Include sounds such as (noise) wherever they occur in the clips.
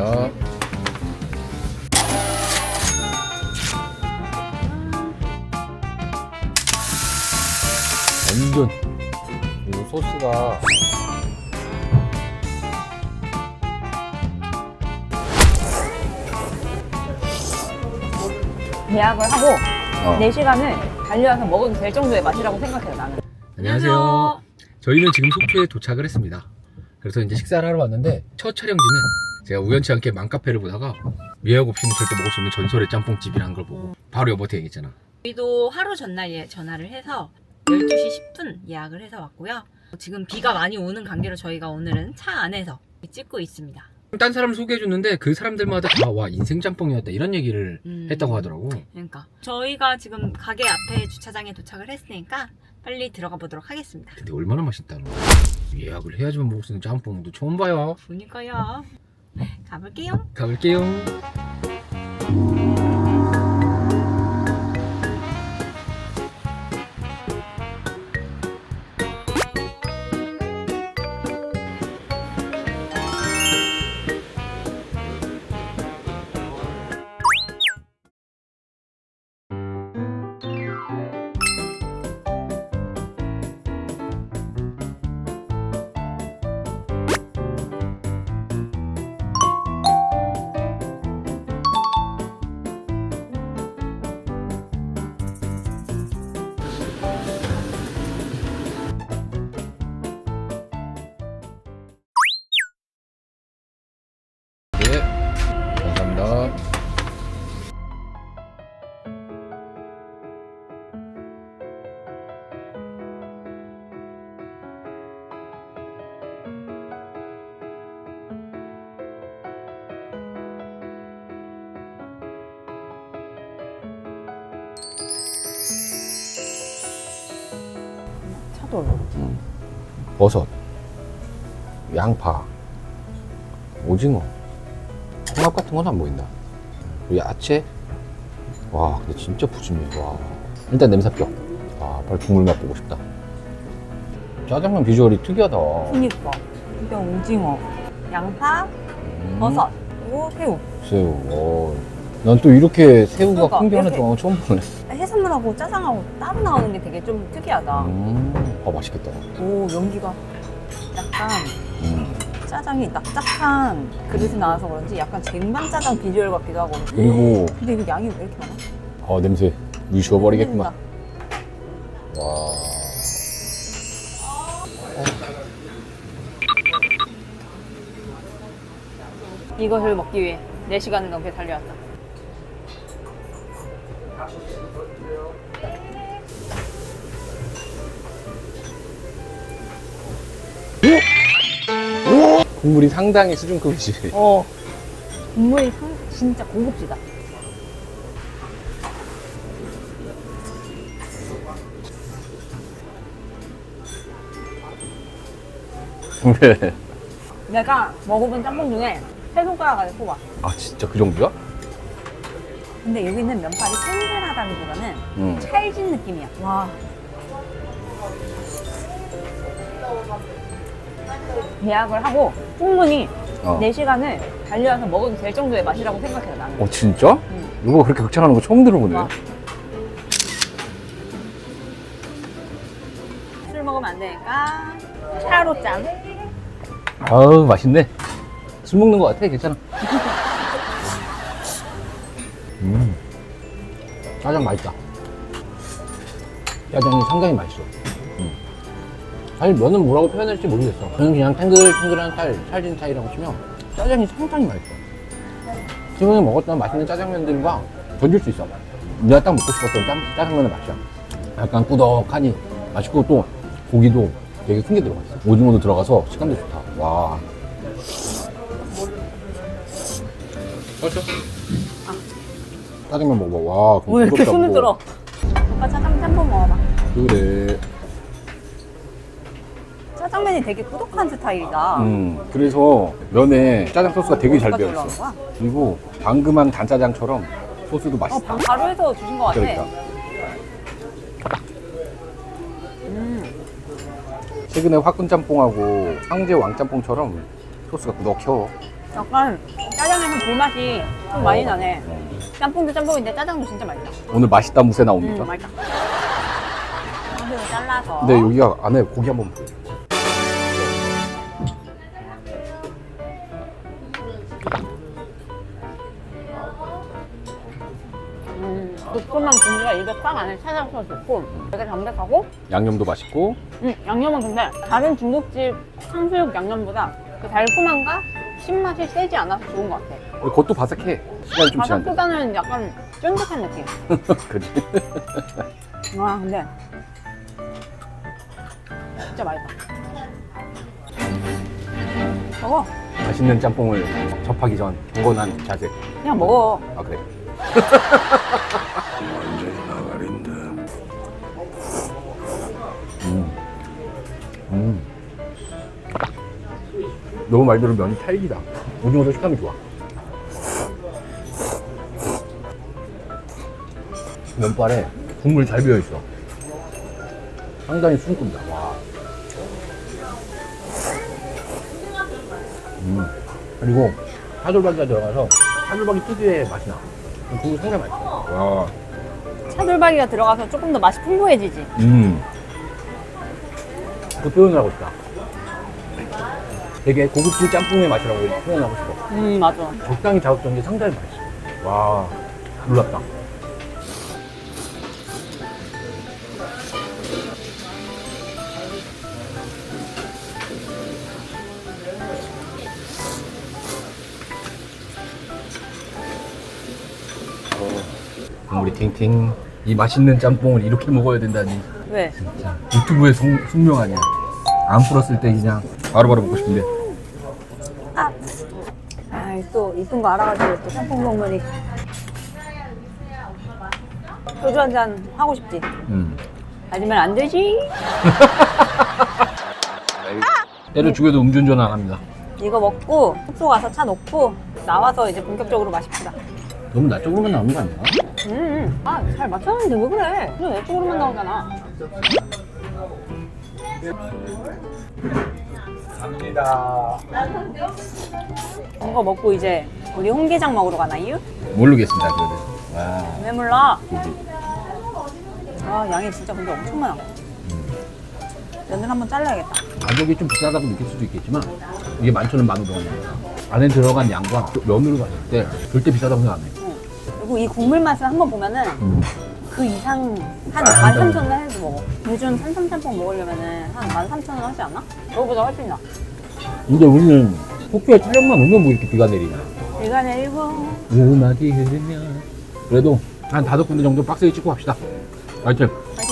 감사합니다. 완전 이 소스가 예약을 하고 어. 4시간을 달려와서 먹어도 될 정도의 맛이라고 생각해요, 나는. 안녕하세요. 저희는 지금 속초에 도착을 했습니다. 그래서 이제 식사를 하러 왔는데 첫 촬영지는 제가 우연치 않게 맘카페를 보다가 예약 없이는 절대 먹을 수 없는 전설의 짬뽕집이라는 걸 보고 바로 여보한테 얘기했잖아. 저희도 하루 전날 예- 전화를 해서 12시 10분 예약을 해서 왔고요. 지금 비가 많이 오는 관계로 저희가 오늘은 차 안에서 찍고 있습니다. 딴 사람 소개해줬는데 그 사람들마다 다와 인생 짬뽕이었다 이런 얘기를 음, 했다고 하더라고. 그러니까 저희가 지금 가게 앞에 주차장에 도착을 했으니까 빨리 들어가 보도록 하겠습니다. 근데 얼마나 맛있다는 거야. 예약을 해야지만 먹을 수 있는 짬뽕도 처음 봐요. 보니까요. 가볼게요. 가볼게요. 차돌. 버섯, 양파, 오징어, 홍합 같은 건 안 보인다. 그리고 야채. 와, 근데 진짜 푸짐해. 와. 일단 냄새 뼈. 와, 빨리 국물 맛보고 싶다. 짜장면 비주얼이 특이하다. 그니까. 이게 오징어, 양파, 음, 버섯, 그리고 새우. 새우. 어. 난 또 이렇게 새우가 그러니까, 풍겨하는 이렇게. 동안 처음 보네. 해산물하고 짜장하고 따로 나오는 게 되게 좀 특이하다. 음, 아, 맛있겠다. 오, 연기가 약간 음. 짜장이 납작한 그릇이 나와서 그런지 약간 쟁반 짜장 비주얼 같기도 하고. 그리고, 근데 이거 양이 왜 이렇게 많아? 아, 냄새. 물 지워버리겠구만. 와. 이것을 먹기 위해 4시간을 넘게 달려왔다. 국물이 상당히 수준급이지. 어. 국물이 상- 진짜 고급지다. 왜? 내가 먹어본 짬뽕 중에 세 손가락 안에 꼽아. 아, 진짜 그 정도야? 근데 여기 있는 면발이 탱글하다기보다는 응. 찰진 느낌이야. 와. 예약을 하고 충분히 어. 4시간을 달려와서 먹어도 될 정도의 맛이라고 생각해요, 나는. 어, 진짜? 응. 이거 그렇게 극찬하는 거 처음 들어보네. 와. 술 먹으면 안 되니까 차로 짠. 아우, 맛있네. 술 먹는 거 같아. 괜찮아. (laughs) 음. 짜장 맛있다. 짜장이 상당히 맛있어. 음. 사실 면은 뭐라고 표현할지 모르겠어. 저는 그냥 탱글탱글한 살, 살진 차이라고 치면 짜장이 상당히 맛있어. 지금에 먹었던 맛있는 짜장면들과 던질 수 있어. 내가 딱 먹고 싶었던 짜, 짜장면의 맛이야. 약간 꾸덕하니 맛있고 또 고기도 되게 큰 게 들어가 있어. 오징어도 들어가서 식감도 좋다. 와. 그렇죠. 짜장면 먹어봐. 와, 왜 이렇게 손을 무거워. 들어? 오빠 짜장 짬뽕 먹어봐. 그래. 짜장면이 되게 꾸덕한 스타일이다. 음, 그래서 면에 짜장 소스가 되게 잘 뭐가 배어 올라온 있어. 거야? 그리고 방금한 간짜장처럼 소스도 어, 맛있다. 방 바로 해서 주신 것 같아. 그러니까. 음, 최근에 화끈 짬뽕하고 황제 왕짬뽕처럼 소스가 꾸덕혀. 약간 짜장에서 불맛이 좀 많이 나네. 짬뽕도 짬뽕인데 짜장도 진짜 맛있다. 오늘 맛있다 무새 음, 나옵니까? 맛있다. 사슬을 잘라서. 근데 여기가 안에 고기 한번 보여. 음, 두툼한 국물가 입에 꽉 안에 찾아서 좋고 되게 담백하고 양념도 맛있고 음, 양념은 근데 다른 중국집 탕수육 양념보다 그 달콤함과 신맛이 세지 않아서 좋은 것 같아. 겉도 바삭해. 시간이 좀 지났는데. 바삭보다는 약간 쫀득한 느낌. (laughs) 그지? 와 근데 진짜 맛있다. 먹어. 맛있는 짬뽕을 접하기 전 경건한 자세. 그냥 먹어. 아 그래. 음. 음. 너무 말대로 면이 탈기다. 오징어도 식감이 좋아. 면발에 국물 잘 배어 있어. 상당히 숨꾼다. 와. 음. 그리고 차돌박이가 들어가서 차돌박이 특유의 맛이 나. 국물 상당히 맛있어. 와. 차돌박이가 들어가서 조금 더 맛이 풍부해지지. 음. 그 표현을 하고 싶다. 되게 고급진 짬뽕의 맛이라고 표현하고 싶어. 음 맞아. 적당히 자극적인 게 상당히 맛있어. 와, 놀랍다. 탱탱. 이 맛있는 짬뽕을 이렇게 먹어야 된다니. 왜? 진짜 유튜브의 송, 숙명 아니야. 안 풀었을 때 그냥 바로바로 먹고 싶은데. 아, 아이 또 이쁜 거 알아가지고 또 짬뽕 국물이. 소주 한 잔 하고 싶지. 음. 아니면 안 되지. (laughs) 때려 죽여도 음주운전 안 합니다. 이거 먹고 숙소 가서 차 놓고 나와서 이제 본격적으로 마십시다. 너무 나 쪽으로만 나오는 거 아니야? 음, 음. 아, 잘 맞췄는데 왜 그래? 그냥 내 쪽으로만 나오잖아. 갑니다. 이거 먹고 이제 우리 홍게장 먹으러 가나요? 모르겠습니다, 그거는. 와, 왜 몰라? 아, 양이 진짜 근데 엄청 많아. 면을 한번 잘라야겠다. 가격이 좀 비싸다고 느낄 수도 있겠지만 이게 만천원 만오백원 안에 들어간 양과 그 면으로 봤을 때 절대 비싸다고 생각 안 해. 응. 그리고 이 국물 맛을 한번 보면은 음. 그 이상 한 아, 13,000원 해도 먹어. 요즘 산삼짬뽕 먹으려면은 한 13,000원 하지 않나? 그거보다 훨씬 나. 근데 우리는 도쿄에 촬영만 오면 뭐 이렇게 비가 내리냐. 비가 내리고 음악이 흐르면 그래도 한 다섯 군데 정도 빡세게 찍고 갑시다. 하여튼 파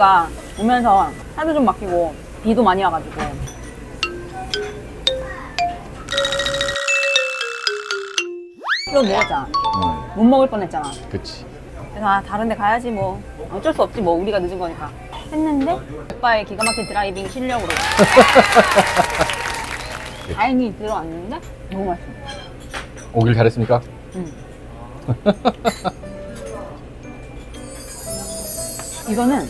우리가 오면서 차도 좀 막히고 비도 많이 와가지고. 이거 먹었잖아. 음, 못 먹을 뻔했잖아. 그치. 그래서 아 다른 데 가야지 뭐. 어쩔 수 없지 뭐. 우리가 늦은 거니까. 했는데 오빠의 기가 막힌 드라이빙 실력으로. (laughs) 다행히 들어왔는데 너무 맛있어. 오길 잘했습니까? 응. (laughs) 이거는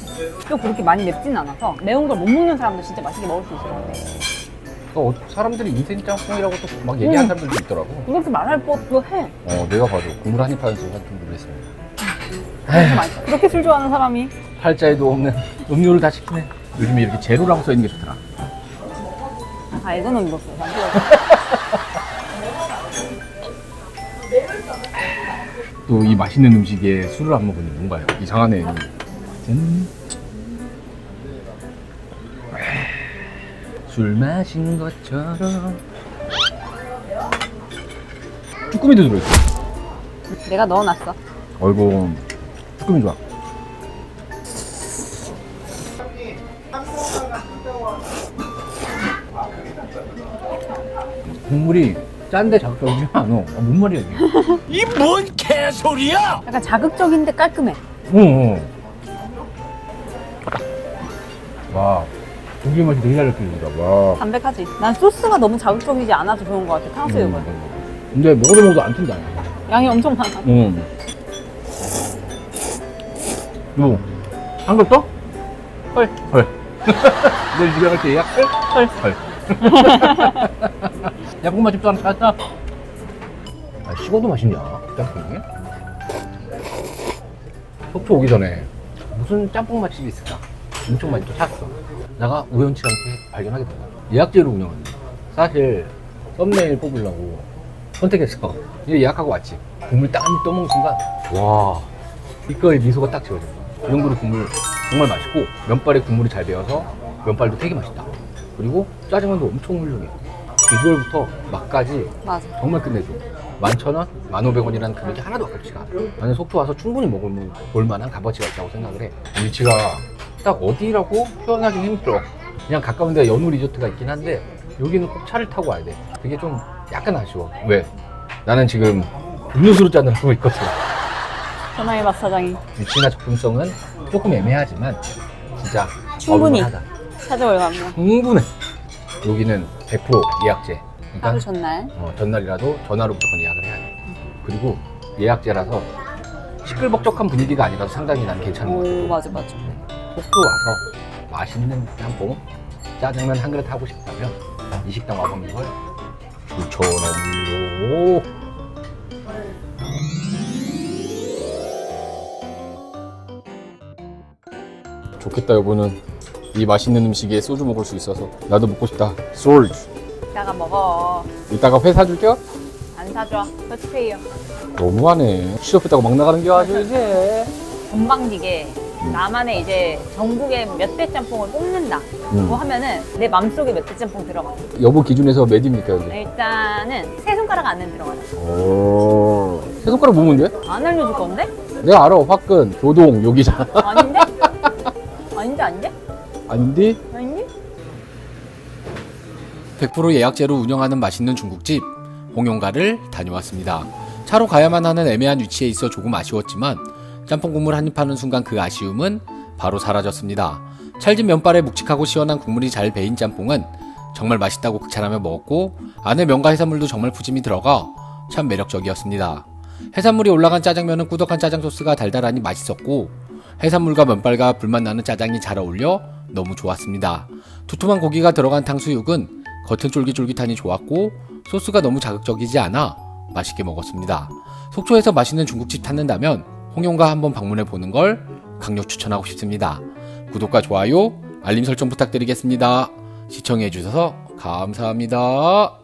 또 그렇게 많이 맵진 않아서 매운 걸 못 먹는 사람도 진짜 맛있게 먹을 수 있을 것 같아 어, 사람들이 인생 짬뽕이라고 또 막 얘기하는 음. 사람들도 있더라고. 그렇게 말할 법도 해 어, 내가 봐도 국물 한입 하는 순간 좀. 진짜 맛있어 그렇게 술 좋아하는 사람이 팔자에도 없는 음료를 다 시키네. 요즘에 이렇게 제로라고 써 있는 게 좋더라. 아 이거는 먹었어 잠시만 (laughs) 또이 맛있는 음식에 술을 안 먹으니 뭔가요? 이상하네. 짠. 술 마신 것처럼. 쭈꾸미도 들어있어. 내가 넣어놨어 어이구, 쭈꾸미 좋아. 국물이 짠데 자극적이지 않아. 어, 뭔 말이야, 이게. 약간 자극적인데 깔끔해 응, 응. 와, 고기 맛이 되게 잘 느껴진다. 와. 담백하지. 난 소스가 너무 자극적이지 않아서 좋은 것 같아. 탕수육은. 음. 근데 먹어도 먹어도 안 튼다. 양이 엄청 많아. 응. 뭐, 한글 떠? 헐. 헐. (laughs) 내일 집에 갈때 예약 헐? 헐. 헐. (laughs) 야, 고마 집도 하나 찾았다. 아, 식어도 맛있냐, 짬뽕이? 속초 오기 전에 무슨 짬뽕 맛집이 있을까? 엄청 많이 또 찾았어. 내가 우연치 않게 발견하게 된 거야. 예약제로 운영하는데. 사실, 썸네일 뽑으려고 선택했어. 이제 예약하고 왔지. 국물 입 떠먹는 순간, 와, 이거에 미소가 딱 지어져. 이 정도로 국물 정말 맛있고, 면발에 국물이 잘 배어서 면발도 되게 맛있다. 그리고 짜장면도 엄청 훌륭해. 비주얼부터 맛까지 맞아. 정말 끝내줘. 만천원, 만오백원이라는 금액이 하나도 아깝지가 않아. 나는 속초 와서 충분히 먹을 볼 만한 값어치가 있다고 생각을 해. 위치가 딱 어디라고 표현하기 힘들어. 그냥 가까운 데 연우 리조트가 있긴 한데 여기는 꼭 차를 타고 와야 돼. 그게 좀 약간 아쉬워. 왜? 나는 지금 음료수로 짜는 하고 있거든. 전화의 맛 사장이 위치나 접근성은 조금 애매하지만 진짜 충분히. 어울만하다. 찾아올 갑니다. 충분해. 여기는 100% 예약제. 그러니까 전날. 어, 전날이라도 전화로 무조건 예약을 해야 돼. 그리고 예약제라서 시끌벅적한 분위기가 아니라서 상당히 난 괜찮은 것 오, 같아. 맞아, 맞아. 속도 와서 맛있는 짬뽕, 짜장면 한 그릇 하고 싶다면 이 식당 와보는 걸 추천합니다. 좋겠다 여보는 이 맛있는 음식에 소주 먹을 수 있어서 나도 먹고 싶다 소주 이따가 먹어. 이따가 회 사줄게요 안 사줘. 터치페이요. 너무하네 취업했다고 막 나가는 게 아주 이제 건방지게 나만의 이제 전국의 몇대 짬뽕을 뽑는다. 음. 고 하면은 내 맘속에 몇 대 짬뽕 들어가. 여보 기준에서 몇 입니까 여기? 일단은 세 손가락 안에 들어가자. 오. 세 손가락 뭐 모으면 돼? 안 알려줄 건데? 내가 알아 화끈 교동 여기잖아 (laughs) 아닌데? 아닌데 아닌데? 아닌데? 아닌데? 100% 예약제로 운영하는 맛있는 중국집 홍용가를 다녀왔습니다. 차로 가야만 하는 애매한 위치에 있어 조금 아쉬웠지만 짬뽕 국물 한 입 하는 순간 그 아쉬움은 바로 사라졌습니다. 찰진 면발에 묵직하고 시원한 국물이 잘 배인 짬뽕은 정말 맛있다고 극찬하며 먹었고 안에 면과 해산물도 정말 푸짐히 들어가 참 매력적이었습니다. 해산물이 올라간 짜장면은 꾸덕한 짜장 소스가 달달하니 맛있었고 해산물과 면발과 불맛 나는 짜장이 잘 어울려 너무 좋았습니다. 두툼한 고기가 들어간 탕수육은 겉은 쫄깃쫄깃하니 좋았고 소스가 너무 자극적이지 않아 맛있게 먹었습니다. 속초에서 맛있는 중국집 찾는다면 홍용가 한번 방문해 보는 걸 강력 추천하고 싶습니다. 구독과 좋아요, 알림 설정 부탁드리겠습니다. 시청해 주셔서 감사합니다.